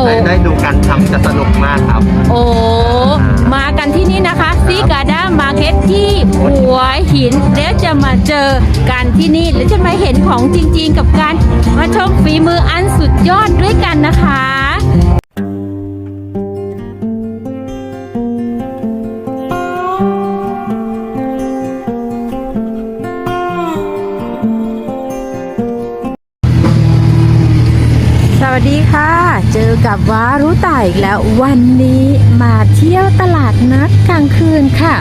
อ้ได้ได้ดูการทำจะสนุกมากครับโอ้มากันที่นี่นะคะซีกาด้ามาร์เก็ตที่หัวหินแล้วจะมาเจอกันที่นี่แล้วจะมาเห็นของจริงๆ กับการมาชมฝีมืออันสุดยอดด้วยกันนะคะ กับวารุตาอีกแล้ววันนี้มาเที่ยวตลาดนัดกลางคืนค่ะ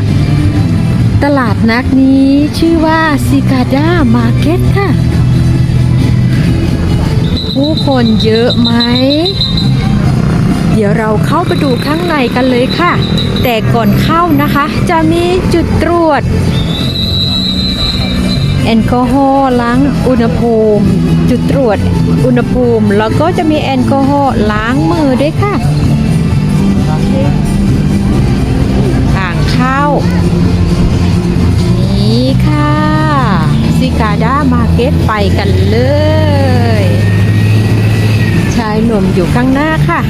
ตลาดนัดนี้ชื่อว่าซิกาด้ามาร์เก็ตค่ะ ผู้คนเยอะไหม เดี๋ยวเราเข้าไปดูข้างในกันเลยค่ะ แต่ก่อนเข้านะคะ จะมีจุดตรวจ แอลกอฮอล์ล้างอุณหภูมิ จุดตรวจอุณหภูมิ แล้วก็จะมีแอลกอฮอล์ล้างมือด้วยค่ะทางเข้านี่ค่ะซิกาด้ามาเก็ตไปกันเลย ชายหนุ่มอยู่ข้างหน้าค่ะ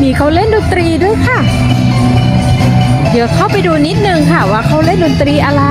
มีเขาเล่นดนตรีด้วยค่ะ เดี๋ยวเข้าไปดูนิดนึงค่ะว่าเขาเล่นดนตรีอะไร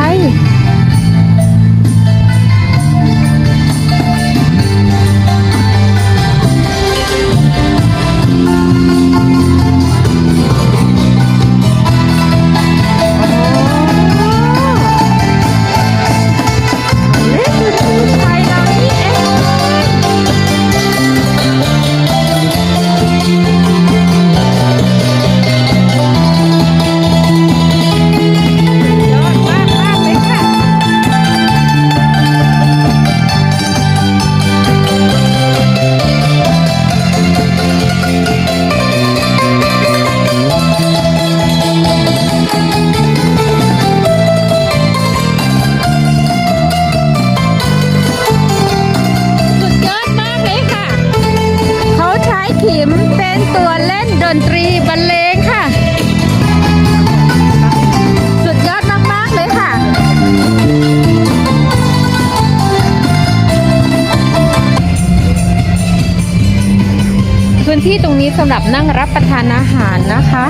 ตรงนี้สำหรับนั่งรับประทานอาหารนะคะ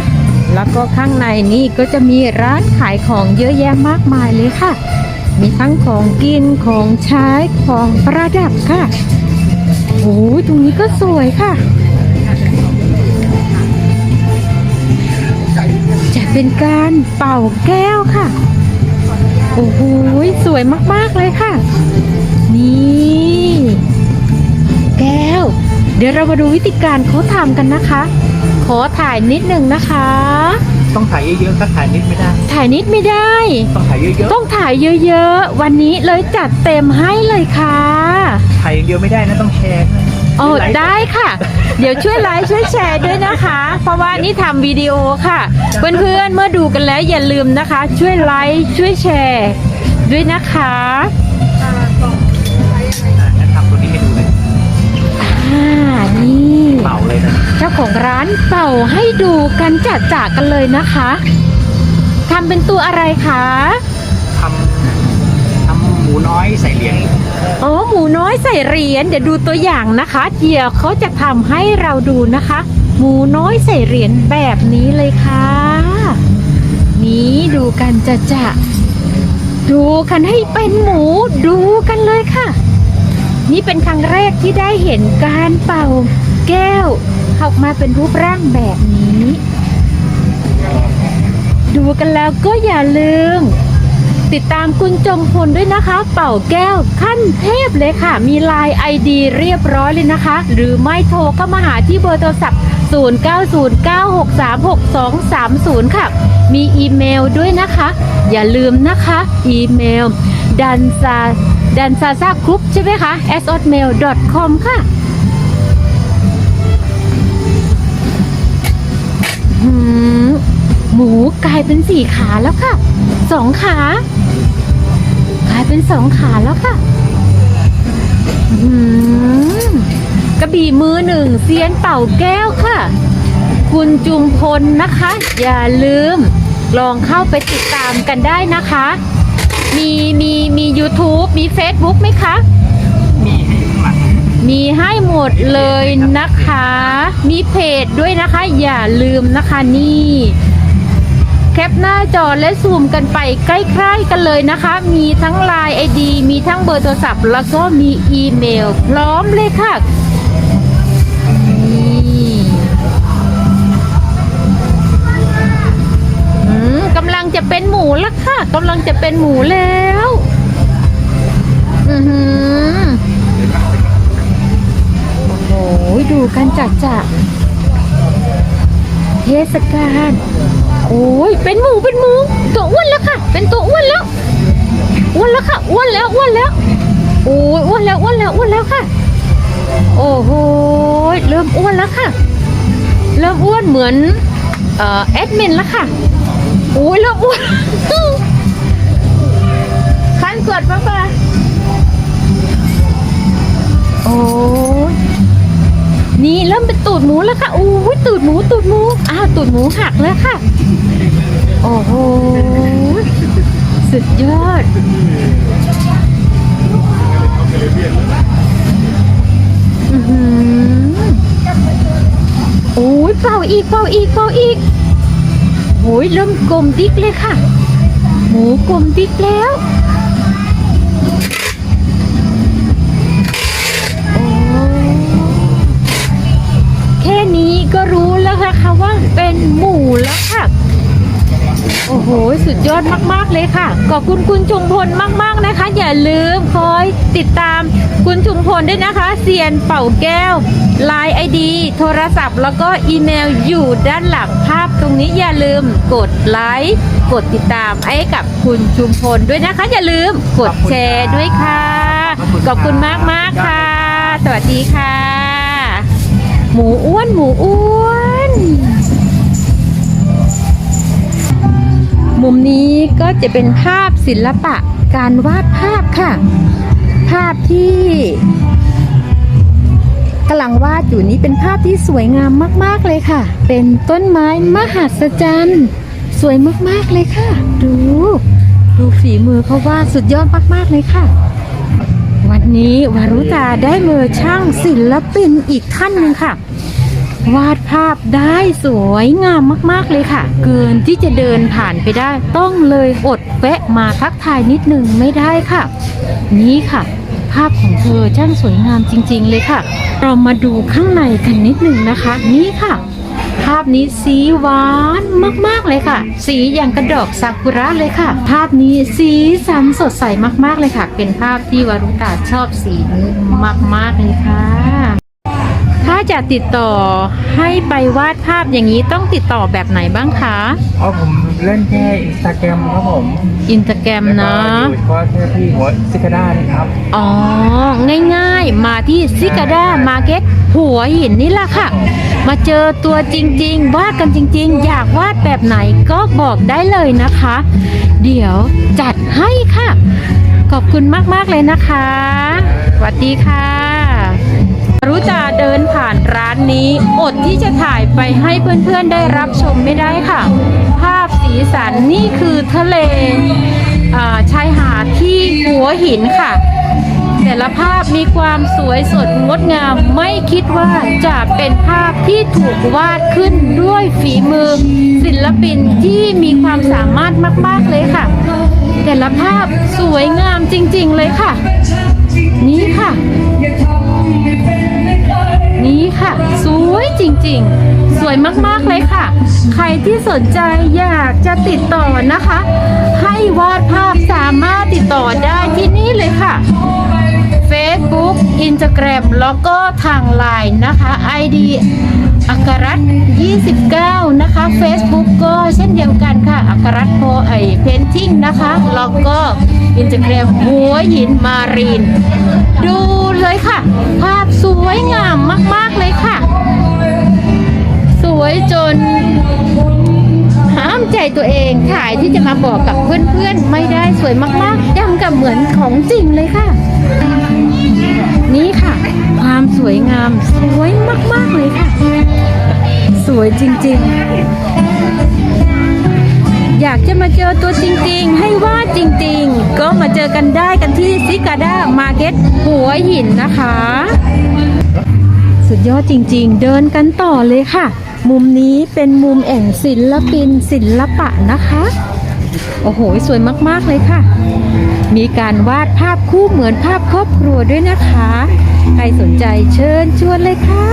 แล้วก็ข้างในนี่ก็จะมีร้านขายของเยอะแยะมากมายเลยค่ะ มีทั้งของกินของใช้ของประดับค่ะโอ้ยตรงนี้ก็สวยค่ะจะเป็นการเป่าแก้วค่ะ โอ้โหสวยมากๆเลยค่ะ นี่ แก้ว เดี๋ยวเรามาดูวิธีการเขาทำกันนะคะ ขอถ่ายนิดหนึ่งนะคะ ต้องถ่ายเยอะๆถ้าถ่ายนิดไม่ได้ ถ่ายนิดไม่ได้ ต้องถ่ายเยอะต้องถ่ายเยอะๆ วันนี้เลยจัดเต็มให้เลยค่ะๆถ่ายอย่างเดียวไม่ได้นะต้องแชร์ด้วยโอ้ไลฟ์ได้ค่ะ เดี๋ยวช่วยไลค์ช่วยแชร์ด้วยนะคะ เพราะว่านี่ทำวิดีโอค่ะ เพื่อนๆเมื่อดูกันแล้วอย่าลืมนะคะ ช่วยไลค์ช่วยแชร์ด้วยนะคะอะานเป่าให้ดูกันจัดจากกันเลยนะคะทำเป็นตัวอะไรคะทำทำหมูน้อยใส่เหรียญอ๋อหมูน้อยใส่เหรียญเดี๋ยวดูตัวอย่างนะคะเดี๋ยวเขาจะทำให้เราดูนะคะ หมูน้อยใส่เหรียญแบบนี้เลยค่ะ นี้ดูกันจะจะดูกันให้เป็นหมูดูกันเลยค่ะ นี่เป็นครั้งแรกที่ได้เห็นการเป่าแก้ว ออกมาเป็นรูปร่างแบบนี้ ดูกันแล้วก็อย่าลืม ติดตามคุณจงพลด้วยนะคะ เป่าแก้วขั้นเทพเลยค่ะ มีไลน์ไอดีเรียบร้อยเลยนะคะ หรือไม่โทรเข้ามาหาที่เบอร์โทรศัพท์ 0909636230 ค่ะ มีอีเมลด้วยนะคะ อย่าลืมนะคะ อีเมลดันซาดันซาซากรุ๊ปใช่ไหมคะ s o t m a i l com ค่ะ หมูกลายเป็นสี่ขาแล้วค่ะสองขากลายเป็นสองขาแล้วค่ะหืมกระบี่มือหนึ่งเซียนเป่าแก้วค่ะ คุณจุมพลนะคะ อย่าลืม ลองเข้าไปติดตามกันได้นะคะ มีมีมี YouTube มี Facebook ไหมคะ มีให้หมดเลยนะคะ มีเพจด้วยนะคะ อย่าลืมนะคะนี่แคปหน้าจอและซูมกันไปใกล้ๆกันเลยนะคะ มีทั้ง Line ID มีทั้งเบอร์โทรศัพท์ แล้วก็มีอีเมล พร้อมเลยค่ะนี่กำลังจะเป็นหมูแล้วค่ะกำลังจะเป็นหมูแล้ว อือหือโอ้โหดูกันจัดจ้ะเทศกาลโอ้ยเป็นหมูเป็นหมู ตัวอ้วนแล้วค่ะ เป็นตัวอ้วนแล้วอ้วนแล้วค่ะอ้วนแล้วอ้วนแล้วโอ้ยอ้วนแล้วอ้วนแล้วอ้วนแล้วค่ะ โอ้โหเริ่มอ้วนแล้วค่ะ เริ่มอ้วนเหมือนเอ่อแอดมินแล้วค่ะโอ้ยเริ่มอ้วนคันกดปะปะโอ้ย นี่เริ่มเป็นตูดหมูแล้วค่ะอู้ตูดหมูตูดหมู อ้าวตูดหมูหักแล้วค่ะ โอ้โห สุดยอด อือหืโอ้ยเป่าอีกเป่าอีกเป่าอีกโอ้ยเริ่มกลมดิกเลยค่ะ หมูกลมดิกแล้ว แล้วค่ะว่าเป็นหมูแล้วค่ะ โอ้โห สุดยอดมาก ๆ เลยค่ะ ขอบคุณคุณชุมพลมาก ๆ นะคะ อย่าลืมคอยติดตามคุณชุมพลด้วยนะคะเซียนเป่าแก้ว Line ID โทรศัพท์ แล้วก็อีเมลอยู่ด้านหลังภาพตรงนี้อย่าลืมกดไลค์กดติดตามให้กับคุณชุมพลด้วยนะคะ อย่าลืมกดแชร์ด้วยค่ะ ขอบคุณมากๆค่ะ สวัสดีค่ะ หมูอ้วนหมูอ้วน มุมนี้ก็จะเป็นภาพศิลปะการวาดภาพค่ะ ภาพที่กำลังวาดอยู่นี้เป็นภาพที่สวยงามมาก ๆ เลยค่ะ เป็นต้นไม้มหัศจรรย์ สวยมาก ๆ เลยค่ะ ดู ดูฝีมือเขาวาดสุดยอดมาก ๆ เลยค่ะ วันนี้วารุตาได้มือช่างศิลปินอีกท่านหนึ่งค่ะ วาดภาพได้สวยงามมากๆเลยค่ะ เกินที่จะเดินผ่านไปได้ ต้องเลยอดแวะมาทักทายนิดนึงไม่ได้ค่ะ นี่ค่ะ ภาพของเธอช่างสวยงามจริง ๆ เลยค่ะ เรามาดูข้างในกันนิดนึงนะคะ นี่ค่ะ ภาพนี้สีหวานมากๆเลยค่ะ สีอย่างกระดอกซากุระเลยค่ะ ภาพนี้สีสันสดใสมากๆเลยค่ะ เป็นภาพที่วารุตาชอบสีนี้มากๆเลยค่ะ ถ้าจะติดต่อให้ไปวาดภาพอย่างนี้ต้องติดต่อแบบไหนบ้างคะอ๋อผมเล่นแค่อินสตาแกรมครับผมอินสตาแกรมแล้วก็เนาะอยู่เฉพาะแค่ที่หัวซิกาด้านี่ครับ อ๋อ ง่ายๆ มาที่ซิกาด้ามาร์เก็ตหัวหินนี่แหละค่ะ มาเจอตัวจริงๆ วาดกันจริงๆ อยากวาดแบบไหนก็บอกได้เลยนะคะ เดี๋ยวจัดให้ค่ะ ขอบคุณมากๆเลยนะคะสวัสดีค่ะ รู้จะเดินผ่านร้านนี้ อดที่จะถ่ายไปให้เพื่อนๆได้รับชมไม่ได้ค่ะ ภาพสีสันนี่คือทะเลชายหาดที่หัวหินค่ะ แต่ละภาพมีความสวยสดงดงามไม่คิดว่าจะเป็นภาพที่ถูกวาดขึ้นด้วยฝีมือ ศิลปินที่มีความสามารถมาก ๆ เลยค่ะ แต่ละภาพสวยงามจริง ๆ เลยค่ะ นี่ค่ะ ค่ะ สวยจริงๆ สวยมากๆเลยค่ะ ใครที่สนใจอยากจะติดต่อนะคะ ให้วาดภาพสามารถติดต่อได้ที่นี่เลยค่ะ Facebook Instagram แล้วก็ทาง Line นะคะ ID อัครรัตน์29 นะคะ Facebook ก็เช่นเดียวกันค่ะ อัครรัตน์โพไอเพนทิ้งนะคะแล้วก็ Instagram หัวหินมารีน ดูเลยค่ะ ภาพสวยงามมาก ๆ เลยค่ะ สวยจนห้ามใจตัวเองถ่ายที่จะมาบอกกับเพื่อน ๆ ไม่ได้สวยมาก ๆยังกับเหมือนของจริงเลยค่ะ นี่ค่ะ ความสวยงามสวยมาก ๆ เลยค่ะ สวยจริง ๆ อยากจะมาเจอตัวจริง ๆ ให้ว่าจริง ๆ ก็มาเจอกันได้กันที่ซิกาด้ามาร์เก็ตหัวหินนะคะ สุดยอดจริง ๆ เดินกันต่อเลยค่ะ มุมนี้เป็นมุมแอ่งศิลปินศิลปะนะคะ โอ้โห สวยมาก ๆ เลยค่ะ มีการวาดภาพคู่เหมือนภาพครอบครัวด้วยนะคะ ใครสนใจเชิญชวนเลยค่ะ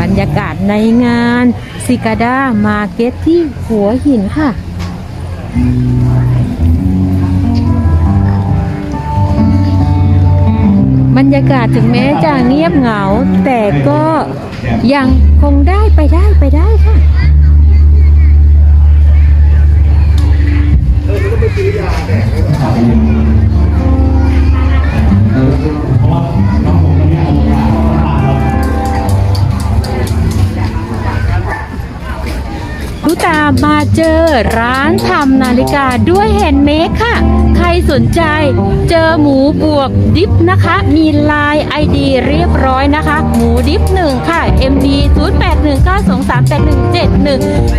บรรยากาศในงานซิกาดามาเก็ตที่หัวหินค่ะบรรยากาศถึงแม้จะเงียบเหงา แต่ก็ยังคงได้ไปได้ไปได้ค่ะ ลูกตามาเจอร้านทำนาฬิกาด้วยแฮนด์เมดค่ะ ใครสนใจ เจอหมูบวกดิฟนะคะ มีลาย ID เรียบร้อยนะคะ หมูดิฟ1ค่ะ MD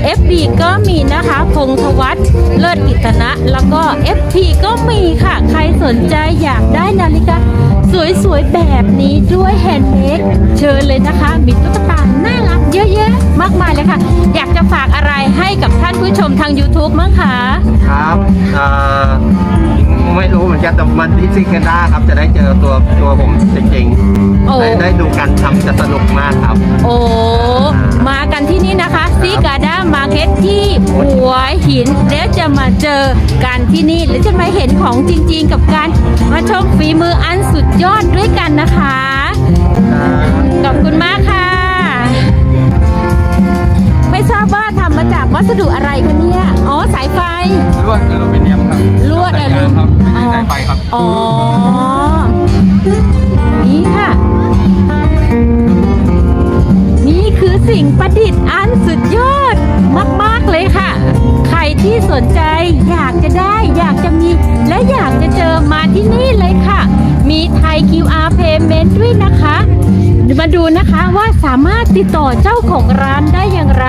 0819238171 FB ก็มีนะคะ พงธวัฒน์เลิศกิตนะ แล้วก็ FP ก็มีค่ะ ใครสนใจอยากได้นาฬิกาสวยๆ แบบนี้ด้วยแฮนด์เมดเชิญเลยนะคะ มีตุ๊กตาน่ารัก เยอะแยะมากมายเลยค่ะ อยากจะฝากอะไรให้กับท่านผู้ชมทาง YouTube มั้งคะครับเอ่อไม่รู้เหมือนกันแต่มันที่ซิกันด้าครับจะได้เจอตัวตัวผมจริงโอ้ๆได้ได้ดูการทำจะสนุกมากครับ โอ้มากันที่นี่นะคะซีกาด้ามาร์เก็ตที่หัวหินแล้วจะมาเจอกันที่นี่และจะมาเห็นของจริง ๆ กับการมาชมฝีมืออันสุดยอดด้วยกันนะคะ ขอบคุณมากค่ะ ไม่ทราบว่าทำมาจากวัสดุอะไรคะเนี่ย อ๋อสายไฟ ลวดอลูมิเนียมครับลวดอลู ครับไม่ใช่สายไฟครับ อ๋อ นี่ค่ะ นี่คือสิ่งประดิษฐ์อันสุดยอดมาก ๆ เลยค่ะ ใครที่สนใจอยากจะได้อยากจะมี และอยากจะเจอมาที่นี่เลยค่ะ มีไทย QR Payment ด้วยนะคะ มาดูนะคะว่าสามารถติดต่อเจ้าของร้านได้อย่างไร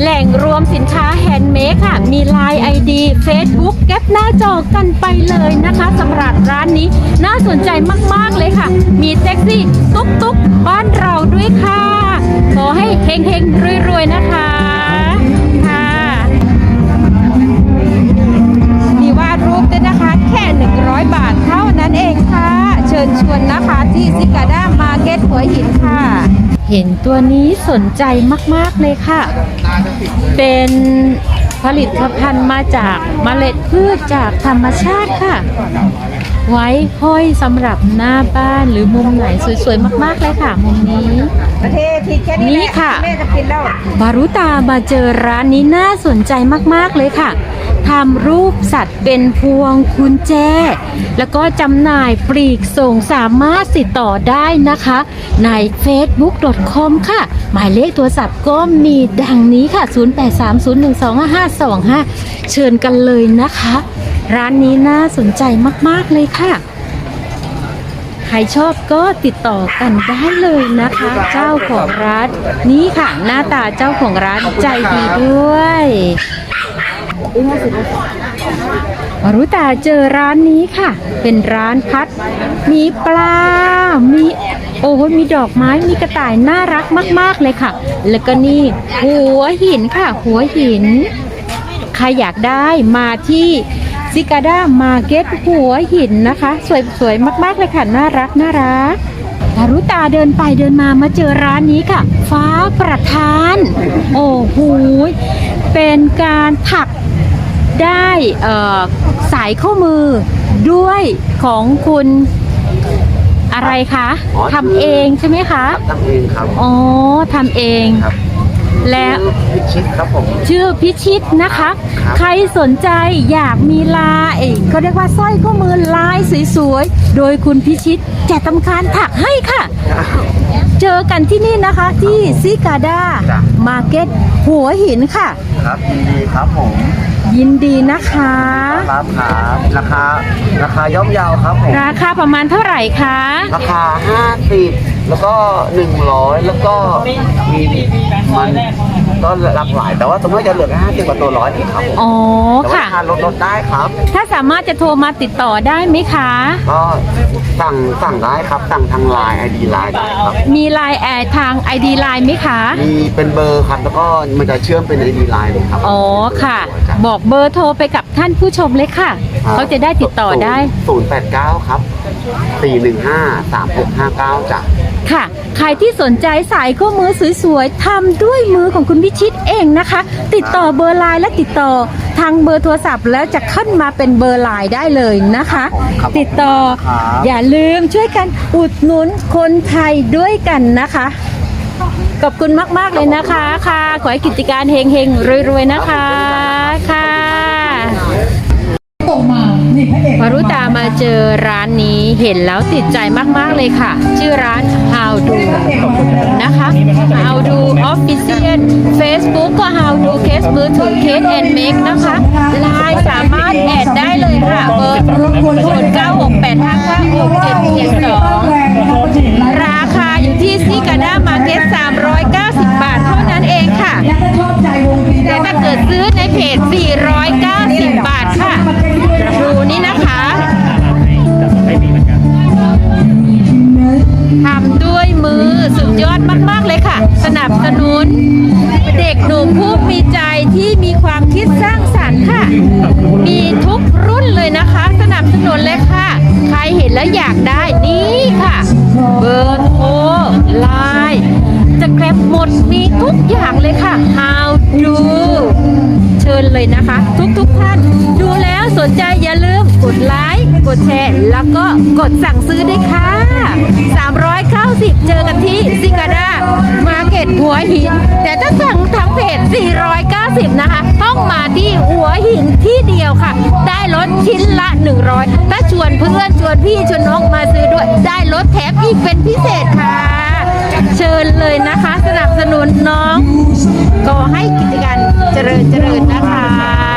แหล่งรวมสินค้าแฮนด์เมดค่ะ มี Line ID Facebook แก๊ปหน้าจอกันไปเลยนะคะสำหรับร้านนี้น่าสนใจมากๆเลยค่ะ มีแท็กซี่ ตุ๊กตุ๊กบ้านเราด้วยค่ะ ขอให้เฮงๆรวยๆนะคะค่ะมีวาดรูปด้วยนะคะ แค่ 100 บาทเท่านั้นเองค่ะ เชิญชวนนะคะที่ซิกาด้ามาร์เก็ตหัวหินค่ะ เห็นตัวนี้สนใจมาก ๆ เลยค่ะ เป็นผลิตภัณฑ์มาจากเมล็ดพืชจากธรรมชาติค่ะ ไว้ห้อยสำหรับหน้าบ้านหรือมุมไหนสวย ๆ มาก ๆ เลยค่ะ มุมนี้ ประเทศที่แค่นี้นี่แหละค่ะ แม่จะกินแล้ว บารุตามาเจอร้านนี้น่าสนใจมาก ๆ เลยค่ะ ทำรูปสัตว์เป็นพวงกุญแจ แล้วก็จำหน่ายปลีกส่งสามารถติดต่อได้นะคะ ใน facebook.com ค่ะ หมายเลขโทรศัพท์ก็มีดังนี้ค่ะ 0830125525 เชิญกันเลยนะคะ ร้านนี้น่าสนใจมาก ๆ เลยค่ะใครชอบก็ติดต่อกันได้เลยนะคะ เจ้าของร้านนี่ค่ะ หน้าตาเจ้าของร้านใจดีด้วย วรุตาเจอร้านนี้ค่ะ เป็นร้านพัด มีปลา มีโอ้โหมีดอกไม้ มีกระต่ายน่ารักมาก ๆ เลยค่ะ แล้วก็นี่หัวหินค่ะ หัวหิน ใครอยากได้มาที่ซิกาด้ามาเก็ตหัวหินนะคะ สวยๆมาก ๆ เลยค่ะ น่ารักน่ารักดารุตาเดินไปเดินมามาเจอร้านนี้ค่ะ ฟ้าประทาน โอ้โหเป็นการถัก ได้เอ่อสายข้อมือด้วยของคุณอะไรคะอ๋อทำเองใช่ไหมคะทำเองครับอ๋อทำเองครับแล้ว พิชิตครับผม ชื่อพิชิตนะคะ ครับ ใครสนใจอยากมีลายเขาเรียกว่าสร้อยข้อมือลายสวยๆ โดยคุณพิชิตจะทำการถักให้ค่ะ เจอกันที่นี่นะคะที่ซิกาดา จ้ะ มาร์เก็ตหัวหินค่ะ ครับยินดีครับผม ยินดีนะคะรับครับราคาราคาย่อมเยาวครับผมราคาประมาณเท่าไหร่คะราคา50แล้วก็หนึ่งร้อยแล้วก็มีมันก็หลากหลาย แต่ว่าสมมติจะเหลือแค่ห้าสิบกว่าตัวร้อยเองครับผมอ๋อแต่ว่าค่ะทานลดลดได้ครับถ้าสามารถจะโทรมาติดต่อได้ไหมคะ ก็สั่งสั่งได้ครับสั่งทางไลน์ไอดีไลน์ได้ครับ มีไลน์แอดทาง ID ไลน์ไหมคะ มีมีเป็นเบอร์ครับแล้วก็มันจะเชื่อมเป็นไอดีไลน์เลยครับอ๋อค่ะ บอกเบอร์โทรไปกับท่านผู้ชมเลยค่ะ เขาจะได้ติดต่อได้ศูนย์แปดเก้าครับสี่หนึ่งห้าสามหกห้าเก้าจ้ะค่ะ ใครที่สนใจสายข้อมือสวยๆทำด้วยมือของคุณพิชิตเองนะคะ ติดต่อเบอร์ไลน์และติดต่อทางเบอร์โทรศัพท์แล้วจะขึ้นมาเป็นเบอร์ไลน์ได้เลยนะคะครับติดต่อครับอย่าลืมช่วยกันอุดหนุนคนไทยด้วยกันนะคะ ขอบคุณมากๆเลยนะคะค่ะ ขอให้กิจการเฮงๆรวยๆนะคะ ค่ะพอรุตามาเจอร้านนี้เห็นแล้วติดใจมาก ๆ เลยค่ะ ชื่อร้าน How Do นะคะ How Do Official Facebook ก็ How Do Case มือถือ Case and Make นะคะไลน์สามารถแอดได้เลยค่ะ เบอร์0 9 6 8 5 9 6 7 7 2 ราคาอยู่ที่ซิกาด้ามา นะคะ ทุกๆท่าน ดูแล้วสนใจอย่าลืมกดไลค์กดแชร์แล้วก็กดสั่งซื้อด้วยค่ะ 390 เจอกันที่ซิกาดามาเก็ตหัวหิน แต่ถ้าสั่งทางเพจ 490 นะคะ ต้องมาที่หัวหินที่เดียวค่ะ ได้ลดชิ้นละ 100 ถ้าชวนเพื่อนชวนพี่ชวนน้องมาซื้อด้วย ได้ลดแถมอีกเป็นพิเศษค่ะ เชิญเลยนะคะ สนับสนุนน้องก็ให้กิจการเจริญเจริญนะคะค่ะ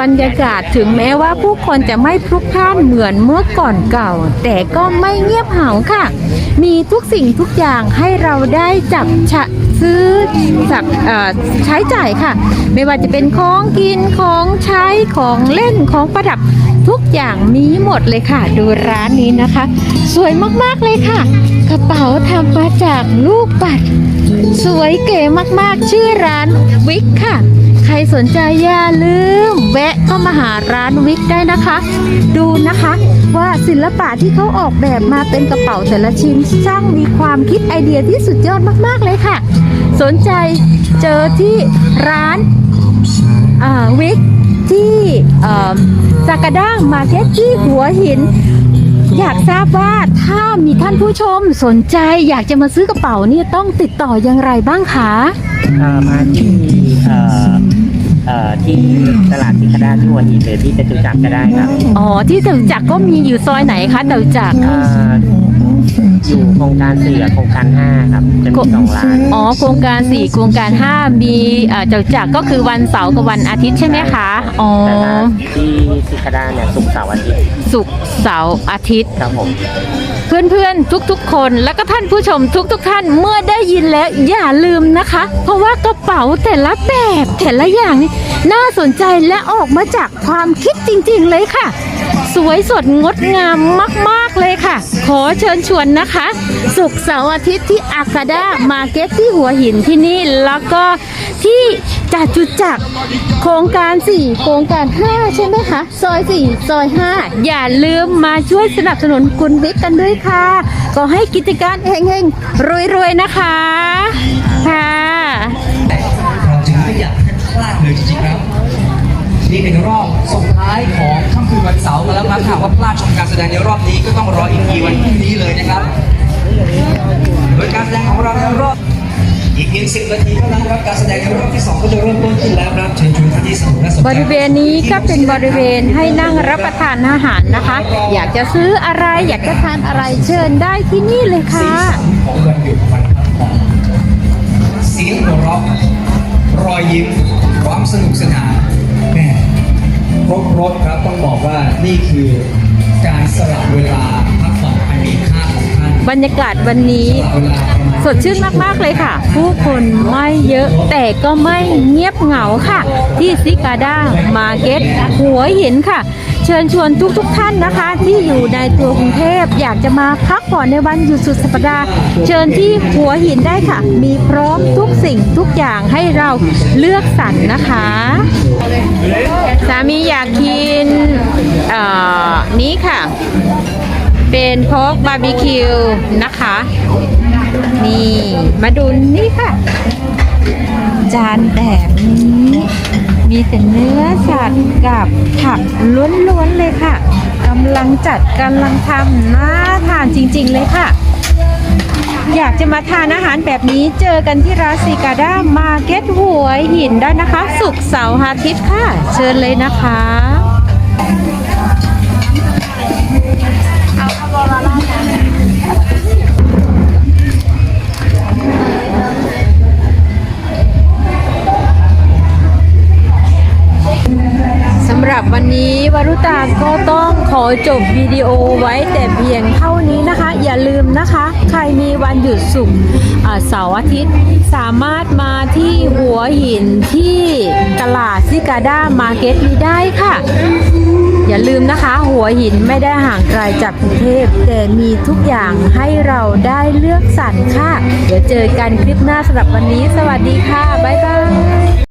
บรรยากาศถึงแม้ว่าผู้คนจะไม่พลุกพล่านเหมือนเมื่อก่อนเก่า แต่ก็ไม่เงียบเหงาค่ะ มีทุกสิ่งทุกอย่างให้เราได้จับชะซื้อจับใช้จ่ายค่ะ ไม่ว่าจะเป็นของกินของใช้ของเล่นของประดับทุกอย่างมีหมดเลยค่ะ ดูร้านนี้นะคะ สวยมากๆเลยค่ะ กระเป๋าทำมาจากลูกปัด สวยเก๋มากๆ ชื่อร้านวิกค่ะ ใครสนใจอย่าลืม แวะเข้ามาหาร้านวิกได้นะคะ ดูนะคะว่าศิลปะที่เขาออกแบบมาเป็นกระเป๋าแต่ละชิ้นช่างมีความคิดไอเดียที่สุดยอดมากๆเลยค่ะ สนใจเจอที่ร้านวิกที่ซากาด้ามาเก็ตที่หัวหินอยากทราบว่าถ้ามีท่านผู้ชมสนใจอยากจะมาซื้อกระเป๋าเนี่ยต้องติดต่ออย่างไรบ้างคะ มาที่เอ่อเอ่อที่ตลาดสินค้าที่หัวหินหรือที่จตุจักรก็ได้ครับอ๋อที่จตุจักรก็มีอยู่ซอยไหนคะจตุจักรเอ่ออยู่โครงการสี่กับโครงการห้าครับจะมีสองร้านอ๋อโครงการ4โครงการ5มีเอ่อจตุจักรก็คือวันเสาร์กับวันอาทิตย์ใช่ไหมคะอ๋อแต่ถ้าที่สินค้าเนี่ยศุกร์เสาร์อาทิตย์ศุกร์เสาร์อาทิตย์ครับผม เพื่อนๆ ทุกๆ คนและก็ท่านผู้ชมทุกๆท่านเมื่อได้ยินแล้วอย่าลืมนะคะ เพราะว่ากระเป๋าแต่ละแบบแต่ละอย่างนี่น่าสนใจและออกมาจากความคิดจริงๆเลยค่ะ สวยสดงดงามมาก ๆ เลยค่ะ ขอเชิญชวนนะคะ สุกร์เสาร์อาทิตย์ที่อากาดามาร์เก็ตที่หัวหินที่นี่ แล้วก็ที่จัตุจักโครงการ 4 โครงการ 5 ใช่ไหมคะซอย 4 ซอย 5 อย่าลืมมาช่วยสนับสนุนคุณวิกกันด้วยค่ะ ก็ให้กิจการเฮงๆรวยๆนะคะค่ะเราจึงไม่อยากพลาดเลยจริงๆครับ นี่เป็นรอบส่งท้ายของค่ำคืนวันเสาร์มาแล้วครับถ้าหากว่าพลาดชมการแสดงในรอบนี้ก็ต้องรออีกทีวันพรุ่งนี้เลยนะครับ โดยการแสดงของเราในรอบอีกเพียง10นาทีเท่านั้นครับการแสดงในรอบที่2ก็จะเริ่มต้นขึ้นแล้วครับเชิญชวนท่านที่สนุกและสนใจบริเวณนี้ก็เป็นบริเวณให้นั่งรับประทานอาหารนะคะ อยากจะซื้ออะไรอยากจะทานอะไรเชิญได้ที่นี่เลยค่ะของวันหยุดวันพักผ่อนเสียงหัวเราะรอยยิ้มความสนุกสนานแม่ ครบรถครับ ต้องบอกว่านี่คือการสละเวลาพักผ่อนอันมีค่าของท่านบรรยากาศวันนี้สละเวลาประมาณสดชื่นมาก ๆ เลยค่ะ ผู้คนไม่เยอะแต่ก็ไม่เงียบเหงาค่ะ ที่ซิกาด้ามาร์เก็ตหัวหินค่ะ เชิญชวนทุกๆทท่านนะคะ ที่อยู่ในตัวกรุงเทพอยากจะมาพักผ่อนในวันหยุดสุดสัปดาห์ เชิญที่หัวหินได้ค่ะ มีพร้อมทุกสิ่งทุกอย่างให้เราเลือกสรรนะคะ สามีอยากกินอ่อนี้ค่ะ เป็นโพกบาร์บีคิวนะคะ นี่ มาดูนี่ค่ะ จานแบบนี้ มีแต่เนื้อสัตว์กับผักล้วนๆเลยค่ะกำลังจัดกำลังทำน่าทานจริงๆเลยค่ะ อยากจะมาทานอาหารแบบนี้เจอกันที่ร้านซีกาด้ามาร์เก็ตหัวหินได้นะคะ สุกร์เสาร์อาทิตย์ค่ะ เชิญเลยนะคะ สำหรับวันนี้วรุตาก็ต้องขอจบวิดีโอไว้แต่เพียงเท่านี้นะคะ อย่าลืมนะคะ ใครมีวันหยุดสุกอ่าเสาร์อาทิตย์ สามารถมาที่หัวหินที่ตลาดซิกาด้ามาร์เก็ตนี้ได้ค่ะ อย่าลืมนะคะ หัวหินไม่ได้ห่างไกลจากกรุงเทพแต่มีทุกอย่างให้เราได้เลือกสรรค่ะ เดี๋ยวเจอกันคลิปหน้าสำหรับวันนี้ สวัสดีค่ะ บ๊ายบาย